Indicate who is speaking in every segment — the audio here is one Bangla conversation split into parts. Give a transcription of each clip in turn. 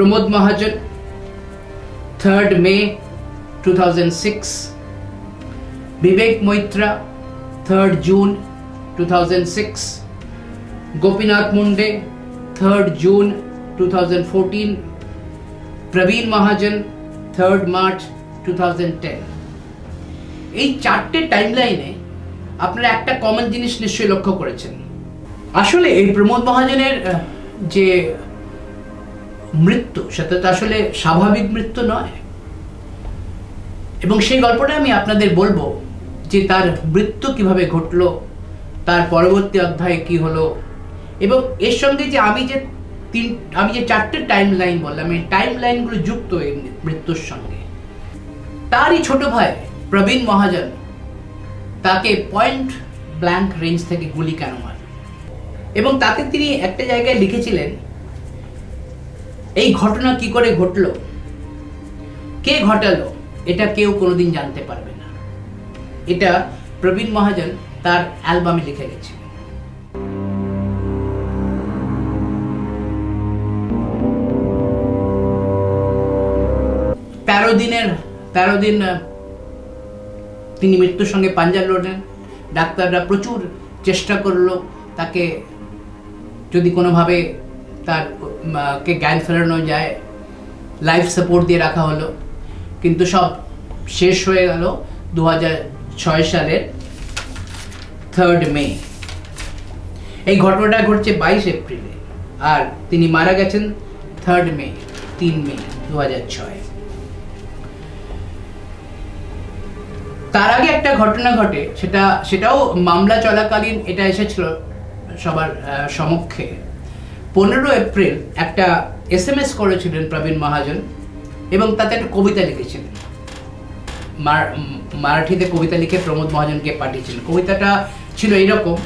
Speaker 1: Pramod Mahajan, 3rd May 2006. Vivek Moitra, 3rd June 2006. Gopinath Munde, 3rd June 2014. Praveen Mahajan, 3rd March 2010. এই চারটে টাইমলাইনে আপনারা একটা কমন জিনিস নিশ্চয়ই লক্ষ্য করেছেন আসলে এই প্রমোদ মহাজনের যে মৃত্যু, সেটা তো আসলে স্বাভাবিক মৃত্যু নয়। এবং সেই গল্পটা আমি আপনাদের বলব যে তার মৃত্যু কীভাবে ঘটলো, তার পরবর্তী অধ্যায়ে কি হলো, এবং এর সঙ্গে যে আমি যে তিন, আমি যে চারটে টাইম লাইন বললাম, এই টাইম লাইনগুলো যুক্ত এই মৃত্যুর সঙ্গে। তারই ছোট ভাই প্রবীণ মহাজন তাকে পয়েন্ট ব্ল্যাঙ্ক রেঞ্জ থেকে গুলি কেন মারে? এবং তাতে তিনি একটা জায়গায় লিখেছিলেন এই ঘটনা কি করে ঘটলো? কে ঘটালো? এটা কেউ কোনোদিন জানতে পারবে না। এটা প্রবীণ মহাজন তার অ্যালবামে লিখে গেছে। তেরো দিনের, তেরো দিন তিনি মৃত্যুর সঙ্গে পাঞ্জা লড়লেন। ডাক্তাররা প্রচুর চেষ্টা করল তাকে যদি কোনোভাবে তার কে জ্ঞান ফেরানো যায় লাইফ সাপোর্ট দিয়ে রাখা হলো। কিন্তু সব শেষ হয়ে গেল দু ছয় সালের থার্ড মে এই ঘটনাটা ঘটছে বাইশ এপ্রিলে, আর তিনি মারা গেছেন থার্ড মে তিন মে দু ছয়। তার আগে একটা ঘটনা ঘটে, সেটা, সেটাও মামলা চলাকালীন, এটা এসেছিল সবার সমক্ষে। পনেরো এপ্রিল একটা এস এম এস করেছিলেন প্রবীণ মহাজন এবং তাতে একটা কবিতা লিখেছিলেন মারাঠিতে কবিতা লিখে প্রমোদ মহাজনকে পাঠিয়েছিলেন। কবিতাটা ছিল এইরকম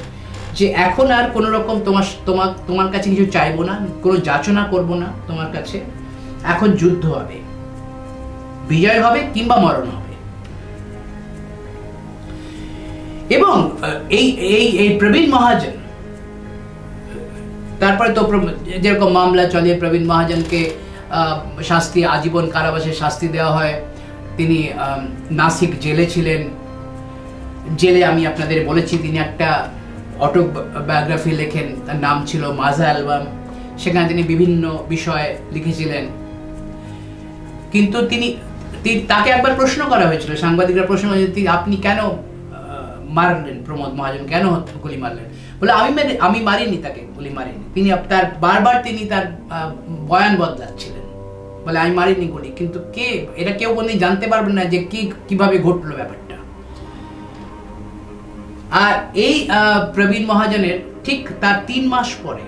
Speaker 1: যে, এখন আর কোনো রকম তোমার তোমার তোমার কাছে কিছু চাইব না, কোনো যাচনা করব না তোমার কাছে। এখন যুদ্ধ হবে, বিজয় হবে কিংবা মরণ হবে। এবং এই এই এই প্রবীণ মহাজন তারপরে তো যেরকম মামলা চলে প্রবীণ মহাজনকে শাস্তি, আজীবন কারাবাসের শাস্তি দেওয়া হয়, তিনি নাসিক জেলে ছিলেন। জেলে আমি আপনাদের বলেছি, তিনি একটা অটোবায়োগ্রাফি লেখেন, তার নাম ছিল মাজা অ্যালবাম। সেখানে তিনি বিভিন্ন বিষয়ে লিখেছিলেন। কিন্তু তিনি তাকে একবার প্রশ্ন করা হয়েছিল, সাংবাদিকরা প্রশ্ন আপনি কেন মারলেন প্রমোদ মহাজন? কেন গুলি মারলেন? বলে, আমি মেরে- আমি মারিনি তাকে গুলি মারিনি। তিনি তার, বারবার তিনি তার বয়ান বদলাচ্ছিলেন। বলে, আমি মারিনি গুলি, কিন্তু কে, এটা কেউ কোনদিন জানতে পারবে না যে কি, কীভাবে ঘটলো ব্যাপারটা। আর এই প্রবীণ মহাজনের ঠিক তার তিন মাস পরে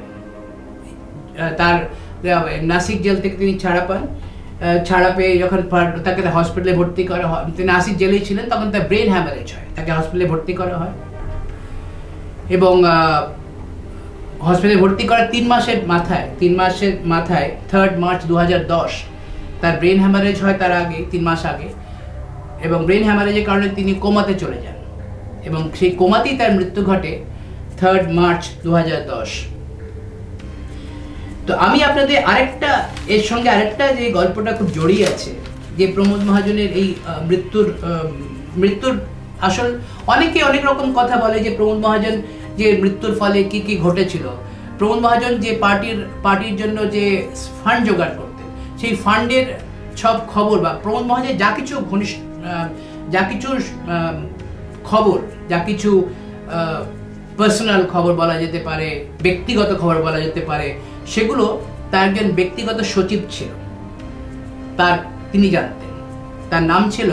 Speaker 1: তার নাসিক জেল থেকে তিনি ছাড়া পান। ছাড়া পেয়ে যখন তাকে হসপিটালে ভর্তি করা হয়, তিনি নাসিক জেলেই ছিলেন, তখন তার ব্রেন হ্যামারেজ হয়। তাকে হসপিটালে ভর্তি করা হয়। এবং হসপিটালে ভর্তি করার তিন মাসের মাথায়, তিন মাসের মাথায় থার্ড মার্চ দু তার ব্রেন হ্যামারেজ হয় তার আগে, তিন মাস আগে। এবং ব্রেন হ্যামারেজের কারণে তিনি কোমাতে চলে যান। এবং সেই কোমাতেই তার মৃত্যু ঘটে থার্ড মার্চ দু হাজার দশ। তো আমি আপনাদের আরেকটা, এর সঙ্গে আরেকটা যে গল্পটা খুব জড়িয়ে আছে, যে প্রমোদ মহাজনের এই মৃত্যুর মৃত্যুর আসল অনেকে অনেক রকম কথা বলে যে প্রমোদ মহাজন যে মৃত্যুর ফলে কি কি ঘটেছিল। প্রমোদ মহাজন যে পার্টির পার্টির জন্য যে ফান্ড জোগাড় করতেন, সেই ফান্ডের সব খবর বা প্রমোদ মহাজন যা কিছু ঘনিষ্ঠ যা কিছু খবর, যা কিছু পার্সোনাল খবর বলা যেতে পারে, ব্যক্তিগত খবর বলা যেতে পারে, সেগুলো তার একজন ব্যক্তিগত সচিব ছিল। তার, তিনি জানতেন। তার নাম ছিল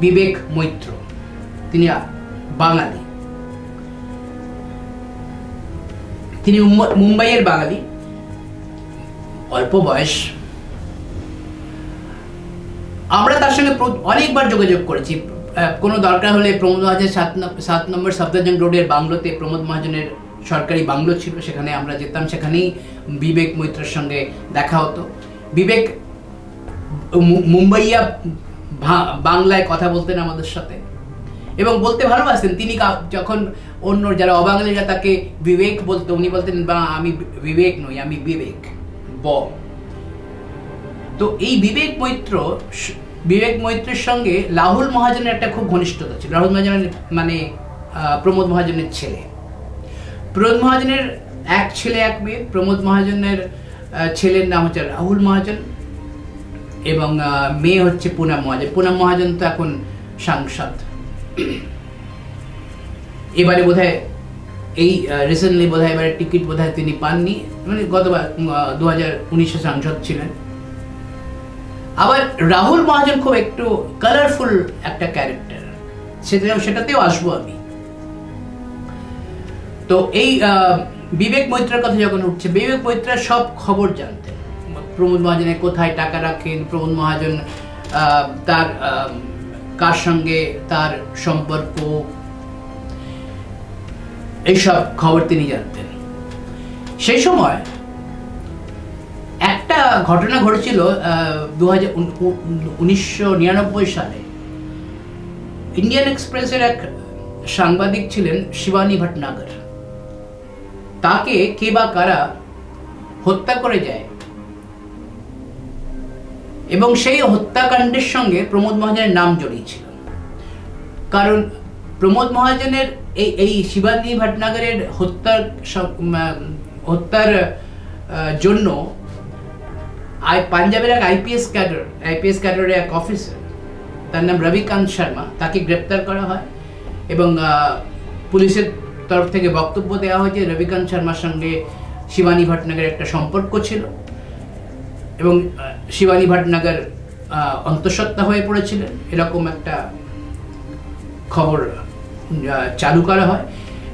Speaker 1: বিবেক মৈত্র। তিনি বাঙালি। তিনি মুম্বাইয়ের বাঙালি। অল্প বয়স। আমরা তার সঙ্গে অনেকবার যোগাযোগ করেছি। কোনো দরকার হলে প্রমোদ মহাজন সাত সাত নম্বর সফদরজং রোডের বাংলোতে প্রমোদ মহাজনের সরকারি বাংলো ছিল, সেখানে আমরা যেতাম। সেখানেই বিবেক মৈত্রের সঙ্গে দেখা হতো। বিবেক মুম্বাইয়া বাংলায় কথা বলতেন আমাদের সাথে। এবং বলতে ভালোবাসতেন। তিনি যখন অন্য যারা অবাঙালিরা তাকে বিবেক বলতো উনি বলতেন বা আমি বিবেক নই, আমি বিবেক ব তো এই বিবেক মৈত্র বিবেক মৈত্রের সঙ্গে রাহুল মহাজনের একটা খুব ঘনিষ্ঠতা ছিল। রাহুল মহাজনের মানে প্রমোদ মহাজনের ছেলে। প্রমোদ মহাজনের এক ছেলে, এক মেয়ে। প্রমোদ মহাজনের ছেলের নাম হচ্ছে রাহুল মহাজন এবং মেয়ে হচ্ছে পুনাম মহাজন। পুনাম মহাজন তো এখন সাংসদ। এবারে বোধহয়, এই রিসেন্টলি বোধহয় এবারে টিকিট বোধহয় তিনি পাননি। মানে গতবার দু হাজার উনিশে সাংসদ ছিলেন। আবার রাহুল মহাজন খুব একটু কালারফুল একটা ক্যারেক্টার সেটাও সেটাতেও আসব আমি। তো এই বিবেক মৈত্রের কথা যখন উঠছে, বিবেক মৈত্রের সব খবর জানতেন। প্রমোদ মহাজনের কোথায় টাকা রাখেন, প্রমোদ মহাজন তার কার সঙ্গে তার সম্পর্ক? এইসব খবর তিনি জানতেন। সেই সময় একটা ঘটনা ঘটেছিল দু সালে। ইন্ডিয়ান এক্সপ্রেসের এক সাংবাদিক ছিলেন শিবানী ভটনাগর। তাকে কে বা কারা হত্যা করে যায় এবং সেই হত্যাকাণ্ডের সঙ্গে প্রমোদ মহাজনের নাম জড়িয়ে ছিল কারণ প্রমোদ মহাজনের এই এই শিবানী ভটনাগরের হত্যার হত্যার জন্য আই, পাঞ্জাবের এক আইপিএস ক্যাডার, আইপিএস ক্যাডারের এক অফিসার, তার নাম রবিকান্ত শর্মা, তাকে গ্রেপ্তার করা হয় এবং পুলিশের তরফ থেকে বক্তব্য দেওয়া হয় যে রবিকান্ত শর্মার সঙ্গে শিবানী ভটনাগরের একটা সম্পর্ক ছিল। এবং শিবানী ভটনাগর অন্তঃসত্ত্বা হয়ে পড়েছিলেন। এরকম একটা খবর চালু করা হয়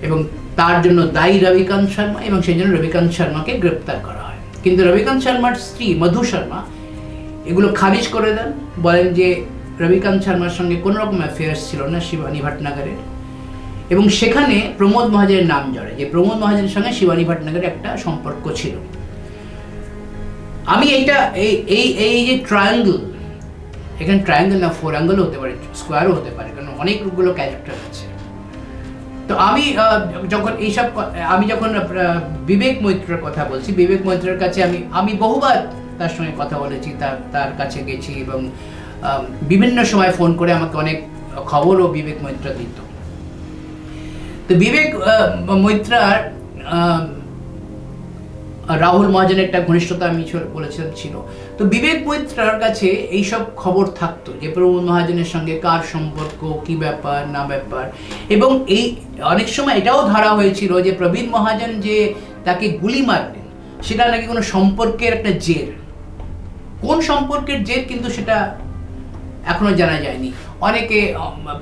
Speaker 1: এবং তার জন্য দায়ী রবিকান্ত শর্মা এবং সেই জন্য রবিকান্ত শর্মাকে গ্রেপ্তার করা হয়। কিন্তু রবিকান্ত শর্মার স্ত্রী মধু শর্মা এগুলো খারিজ করে দেন। বলেন যে, রবিকান্ত শর্মার সঙ্গে কোনো রকম অ্যাফেয়ার্স ছিল না শিবানী ভটনাগরের। এবং সেখানে প্রমোদ মহাজনের নাম জড়ে। যে প্রমোদ মহাজনের সঙ্গে শিবানী ভটনাগরের একটা সম্পর্ক ছিল। আমি এইটা, এই এই এই যে ট্রায়াঙ্গল এখানে ট্রায়াঙ্গেল না ফোর অ্যাঙ্গেলও হতে পারে স্কোয়ারও হতে পারে, কারণ অনেকগুলো ক্যারেক্টার আছে। তো আমি যখন এইসব আমি যখন বিবেক মৈত্রের কথা বলছি, বিবেক মৈত্রের কাছে আমি আমি বহুবার তার সঙ্গে কথা বলেছি, তার তার কাছে গেছি এবং বিভিন্ন সময় ফোন করে আমাকে অনেক খবরও বিবেক মৈত্রা দিত। তো বিবেক মৈত্রার রাহুল মহাজনের একটা ঘনিষ্ঠতা আমি বলেছিলাম ছিল। তো বিবেক মৈত্রার কাছে এইসব খবর থাকতো যে প্রমোদ মহাজনের সঙ্গে কার সম্পর্ক, কি ব্যাপার, না ব্যাপার। এবং এই অনেক সময় এটাও ধরা হয়েছিল যে প্রবীণ মহাজন যে তাকে গুলি মারলেন, সেটা নাকি কোনো সম্পর্কের একটা জের। কোন সম্পর্কের জের কিন্তু সেটা এখনও জানা যায়নি। অনেকে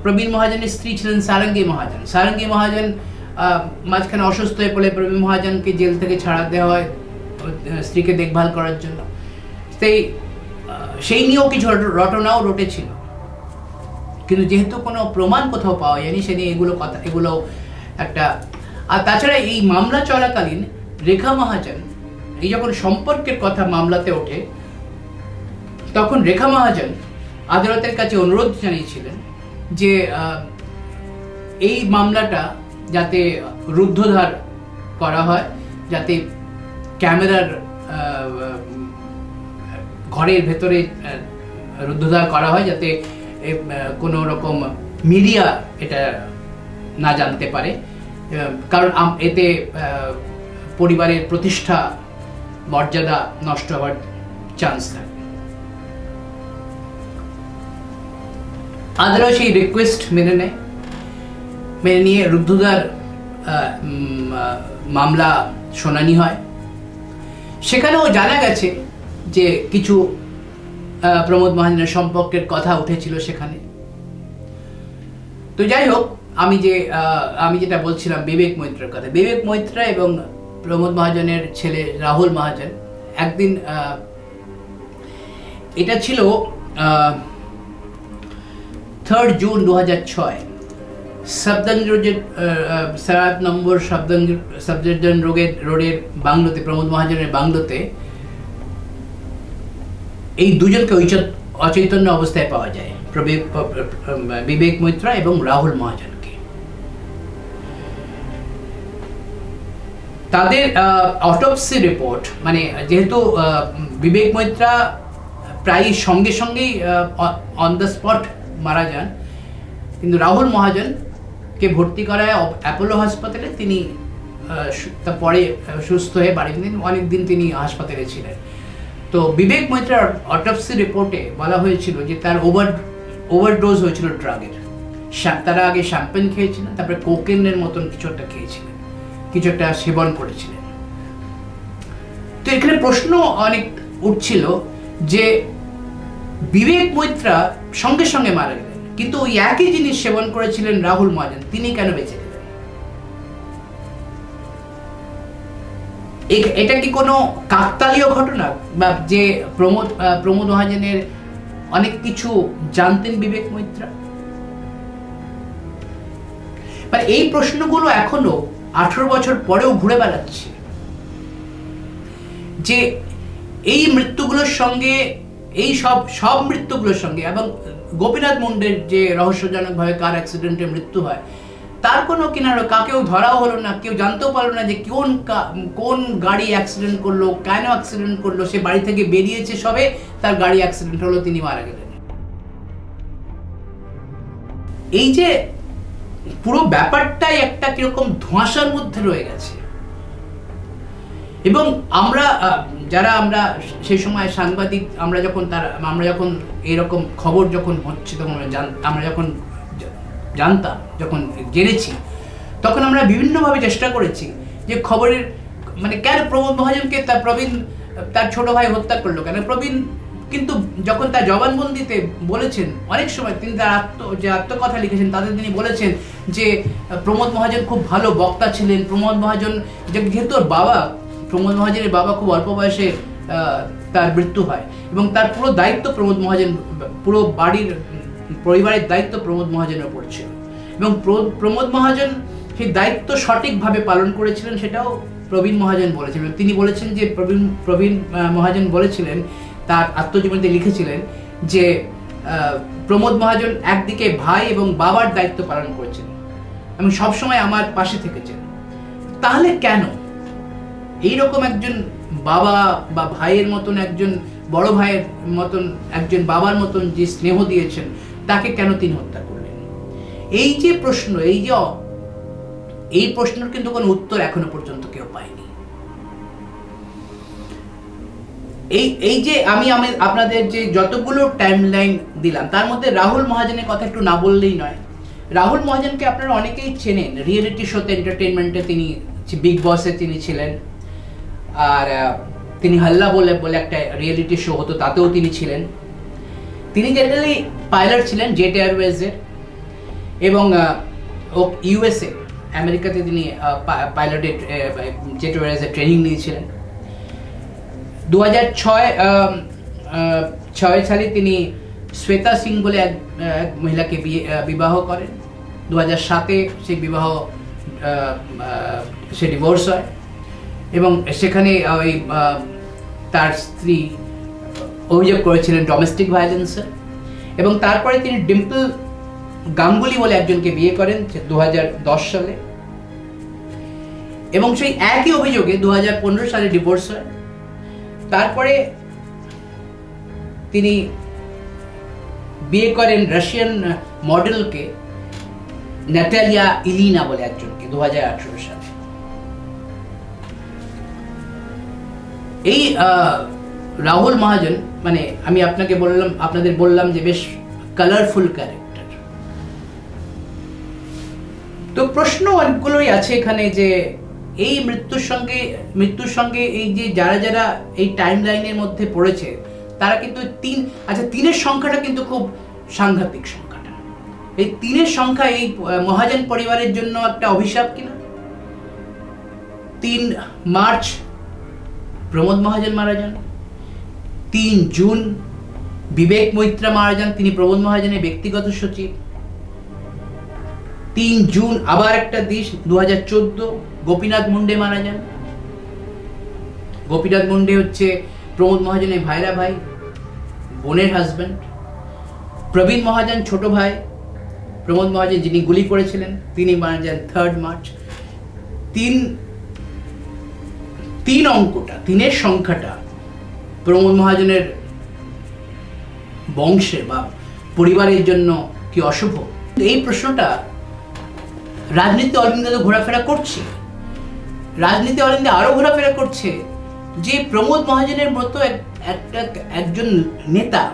Speaker 1: প্রবীণ মহাজনের স্ত্রী ছিলেন সারঙ্গী মহাজন। সারঙ্গী মহাজন মাঝখানে অসুস্থ হয়ে পড়ে প্রবীণ মহাজনকে জেল থেকে ছাড়া দেওয়া হয় স্ত্রীকে দেখভাল করার জন্য। সেই সেই নিয়েও কিছু রটনাও রটেছিল। কিন্তু যেহেতু কোনো প্রমাণ কোথাও পাওয়া যায়নি সে নিয়ে এগুলো কথা, এগুলো একটা, আর তাছাড়া এই মামলা চলাকালীন রেখা মহাজন, এই যখন সম্পর্কের কথা মামলাতে ওঠে, তখন রেখা মহাজন আদালতের কাছে অনুরোধ জানিয়েছিলেন যে এই মামলাটা যাতে রুদ্ধধার করা হয়, যাতে ক্যামেরার ঘরের ভেতরে রুদ্ধধার করা হয় যাতে কোনো রকম মিডিয়া এটা না জানতে পারে। কারণ এতে পরিবারের প্রতিষ্ঠা মর্যাদা নষ্ট হওয়ার চান্স থাকে। আদালত সেই রিকোয়েস্ট মেনে নেয়। মেনে নিয়ে রুদ্ধদার মামলা শুনানি হয়। সেখানেও জানা গেছে যে কিছু প্রমোদ মহাজনের সম্পর্কের কথা উঠেছিল সেখানে। তো যাই হোক, আমি যে আমি যেটা বলছিলাম বিবেক মৈত্রের কথা। বিবেক মৈত্রা এবং প্রমোদ মহাজনের ছেলে রাহুল মহাজন একদিন এটা ছিল থার্ড জুন দু হাজার ছয়। সাত নম্বর রোগের, রোডের বাংলোতে, প্রমোদ মহাজনের বাংলোতে এই দুজনকে ঐচ- অচৈতন্য অবস্থায় পাওয়া যায়। বিবেক মৈত্রা এবং রাহুল মহাজনকে। তাদের অটোপসি রিপোর্ট মানে যেহেতু বিবেক মৈত্রা প্রায় সঙ্গে সঙ্গেই অন দ্য স্পট মারা যান, কিন্তু রাহুল মহাজনকে ভর্তি করায় অ্যাপোলো হাসপাতালে তিনি তারপরে সুস্থ হয়ে বাড়ি অনেক দিন তিনি হাসপাতালে ছিলেন। তো বিবেক মৈত্রার অটোপসি রিপোর্টে বলা হয়েছিল যে তার ওভার ওভারডোজ হয়েছিল ড্রাগের তারা আগে শ্যাম্পেন খেয়েছিলেন, তারপরে কোকেনের মতন কিছু একটা খেয়েছিলেন, কিছু একটা সেবন করেছিলেন। তো এখানে প্রশ্ন অনেক উঠছিল যে বিবেক মৈত্রা সঙ্গে সঙ্গে মারা গেলেন। কিন্তু ওই একই জিনিস সেবন করেছিলেন রাহুল মহাজন, তিনি কেন বেঁচে এটা কি কোনো কাকতালীয় ঘটনা? বা যে প্রমোদ প্রমোদ মহাজনের অনেক কিছু জানতেন বিবেক মৈত্রা? মানে এই প্রশ্নগুলো এখনও আঠারো বছর পরেও ঘুরে বেড়াচ্ছে। যে এই মৃত্যুগুলোর সঙ্গে, এই সব সব মৃত্যুগুলোর সঙ্গে এবং গোপীনাথ মুন্ডের যে রহস্যজনকভাবে কার অ্যাক্সিডেন্টে মৃত্যু হয়, তার কোনো কিনারো কাকেও ধরাও হলো না, কেউ জানতেও পারল না যে কোন কোন গাড়ি অ্যাক্সিডেন্ট করল, কেন অ্যাক্সিডেন্ট করল, সে বাড়ি থেকে বেরিয়েছে সবে, তার গাড়ি অ্যাক্সিডেন্ট হলো, তিনি মারা গেলেন। এই যে পুরো ব্যাপারটাই একটা কীরকম ধোঁয়াশার মধ্যে রয়ে গেছে। এবং আমরা যারা আমরা সেই সময় সাংবাদিক, আমরা যখন তার, আমরা যখন এরকম খবর যখন হচ্ছে, তখন আমরা জান- আমরা যখন জানতাম, যখন জেনেছি, তখন আমরা বিভিন্নভাবে চেষ্টা করেছি যে খবরের মানে কেন প্রমোদ মহাজনকে তার প্রবীণ, তার ছোট ভাই হত্যা করল কেন? প্রবীণ কিন্তু যখন তার জবানবন্দিতে বলেছেন, অনেক সময় তিনি তার আত্ম, যে আত্মকথা লিখেছেন, তাতে তিনি বলেছেন যে, প্রমোদ মহাজন খুব ভালো বক্তা ছিলেন। প্রমোদ মহাজন যেহেতু বাবা প্রমোদ মহাজনের বাবা খুব অল্প বয়সে তার মৃত্যু হয়। এবং তার পুরো দায়িত্ব প্রমোদ মহাজন, পুরো বাড়ির, পরিবারের দায়িত্ব প্রমোদ মহাজনের উপর ছিল। এবং প্র- প্রমোদ মহাজন সেই দায়িত্ব সঠিকভাবে পালন করেছিলেন সেটাও প্রবীণ মহাজন বলেছেন এবং তিনি বলেছেন যে, প্রবীণ প্রবীণ মহাজন বলেছিলেন, তার আত্মজীবনীতে লিখেছিলেন যে প্রমোদ মহাজন একদিকে ভাই এবং বাবার দায়িত্ব পালন করেছেন এবং সবসময় আমার পাশে থেকেছেন। তাহলে কেন? এইরকম একজন বাবা বা ভাইয়ের মতন একজন, বড় ভাইয়ের মতন একজন বাবার মতন যে স্নেহ দিয়েছেন, তাকে কেন তিনি হত্যা করলেন? এই যে প্রশ্ন, এই যে এই প্রশ্নের কিন্তু কোনো উত্তর এখনও পর্যন্ত কেউ পায়নি। এই এই যে আমি আমি আপনাদের যে যতগুলো টাইমলাইন দিলাম, তার মধ্যে রাহুল মহাজনের কথা একটু না বললেই নয়। রাহুল মহাজনকে আপনারা অনেকেই চেনেন রিয়েলিটি শোতে এন্টারটেনমেন্টে তিনি বিগ বসে তিনি ছিলেন। আর তিনি হাল্লা বলে বলে একটা রিয়েলিটি শো হতো, তাতেও তিনি ছিলেন। তিনি জেনারেলি পাইলট ছিলেন জেট এয়ারওয়েজের এবং ও ইউএসএ আমেরিকাতে তিনি পাইলটের জেট এয়ারওয়েজের ট্রেনিং নিয়েছিলেন। দু হাজার ছয় ছয় সালে তিনি শ্বেতা সিং বলে এক মহিলাকে বিয়ে বিবাহ করেন। দু হাজার সাতে সেই বিবাহ সে ডিভোর্স হয়। এবং সেখানে ওই তার স্ত্রী অভিযোগ করেছিলেন ডোমেস্টিক ভায়োলেন্সের এবং তারপরে তিনি ডিম্পল গাঙ্গুলি বলে একজনকে বিয়ে করেন দু হাজার দশ সালে। এবং সেই একই অভিযোগে দু হাজার পনেরো সালে ডিভোর্স হয়। তারপরে তিনি বিয়ে করেন রাশিয়ান মডেলকে ন্যাটালিয়া ইলিনা বলে একজনকে দু হাজার আঠারো সালে। এই রাহুল মহাজন মানে আমি আপনাকে বললাম, আপনাদের বললাম যে বেশ কালারফুল ক্যারেক্টার তো প্রশ্ন অনেকগুলোই আছে এখানে যে এই মৃত্যুর সঙ্গে মৃত্যুর সঙ্গে এই যে যারা যারা এই টাইম লাইনের মধ্যে পড়েছে, তারা কিন্তু তিন আচ্ছা তিনের সংখ্যাটা কিন্তু খুব সাংঘাতিক সংখ্যাটা। এই তিনের সংখ্যা এই মহাজন পরিবারের জন্য একটা অভিশাপ কিনা? তিন মার্চ প্রমোদ মহাজন মারা যান তিন জুন বিবেক মৈত্রা মারা যান তিনি প্রমোদ মহাজনের ব্যক্তিগত সচিব। তিন জুন আবার একটা দিস দু হাজার চোদ্দ, গোপীনাথ মুন্ডে মারা যান গোপীনাথ মুন্ডে হচ্ছে প্রমোদ মহাজনের ভাইরা ভাই, বোনের হাজব্যান্ড প্রবীণ মহাজন ছোট ভাই, প্রমোদ মহাজন যিনি গুলি করেছিলেন, তিনি মারা যান থার্ড মার্চ তিন তিন অঙ্কটা, তিনের সংখ্যাটা প্রমোদ মহাজনের বংশে বা পরিবারের জন্য কি অশুভ? এই প্রশ্নটা রাজনীতি অলিন্দে তো ঘোরাফেরা করছে। রাজনীতি অলিন্দে আরও ঘোরাফেরা করছে যে প্রমোদ মহাজনের মতো এক- একটা, একজন নেতা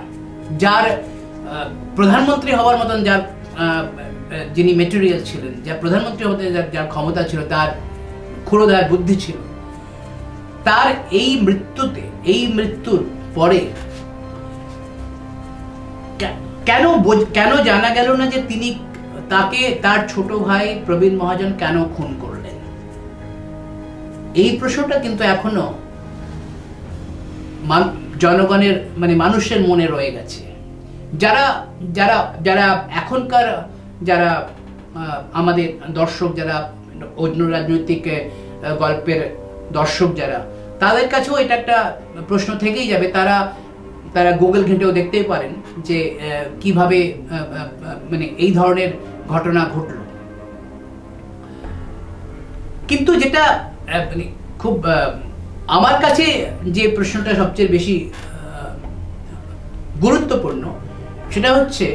Speaker 1: যার প্রধানমন্ত্রী হওয়ার মতন যার যিনি মেটেরিয়াল ছিলেন, যার প্রধানমন্ত্রী হতে যার যার ক্ষমতা ছিল, তার ক্ষুরোদার বুদ্ধি ছিল। তার এই মৃত্যুতে, এই মৃত্যুর পরে কেন কেন জানা গেল না যে তিনি তাকে, তার ছোট ভাই প্রবীণ মহাজন কেন খুন করলেন? এই প্রশ্নটা কিন্তু এখনও জনগণের মানে মানুষের মনে রয়ে গেছে। যারা যারা যারা এখনকার যারা আমাদের দর্শক, যারা অন্য রাজনৈতিক গল্পের দর্শক যারা তাদের কাছেও এটা একটা প্রশ্ন থেকেই যাবে। তারা তারা গুগল ঘেঁটেও দেখতেই পারেন যে কীভাবে মানে এই ধরনের ঘটনা ঘটলো। কিন্তু যেটা মানে খুব আমার কাছে যে প্রশ্নটা সবচেয়ে বেশি গুরুত্বপূর্ণ, সেটা হচ্ছে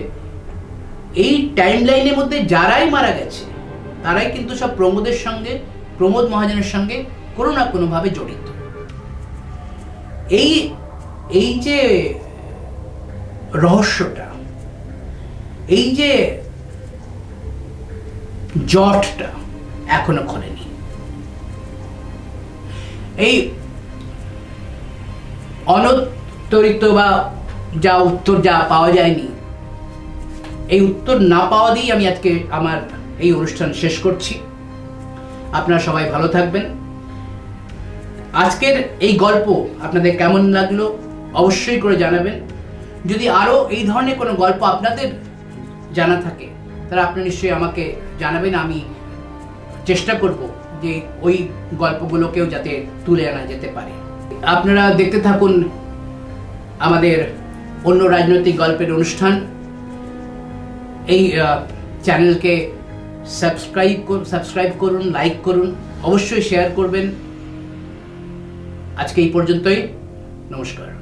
Speaker 1: এই টাইম লাইনের মধ্যে যারাই মারা গেছে, তারাই কিন্তু সব প্রমোদের সঙ্গে, প্রমোদ মহাজনের সঙ্গে কোনো না কোনোভাবে জড়িত। এই এই যে রহস্যটা, এই যে জটটা এখনও খোলেনি। এই অনুত্তরিত বা যা উত্তর যা পাওয়া যায়নি, এই উত্তর না পাওয়া দিয়েই আমি আজকে আমার এই অনুষ্ঠান শেষ করছি। আপনারা সবাই ভালো থাকবেন। আজকের এই গল্প আপনাদের কেমন লাগল অবশ্যই করে জানাবেন। যদি আরও এই ধরনের কোনো গল্প আপনাদের জানা থাকে, তাহলে আপনি নিশ্চয়ই আমাকে জানাবেন, আমি চেষ্টা করব যে ওই গল্পগুলোকেও যাতে তুলে আনা যেতে পারে। আপনারা দেখতে থাকুন আমাদের অন্য রাজনৈতিক গল্পের অনুষ্ঠান। এই চ্যানেলকে সাবস্ক্রাইব সাবস্ক্রাইব করুন, লাইক করুন, অবশ্যই শেয়ার করবেন। আজকে এই পর্যন্তই নমস্কার।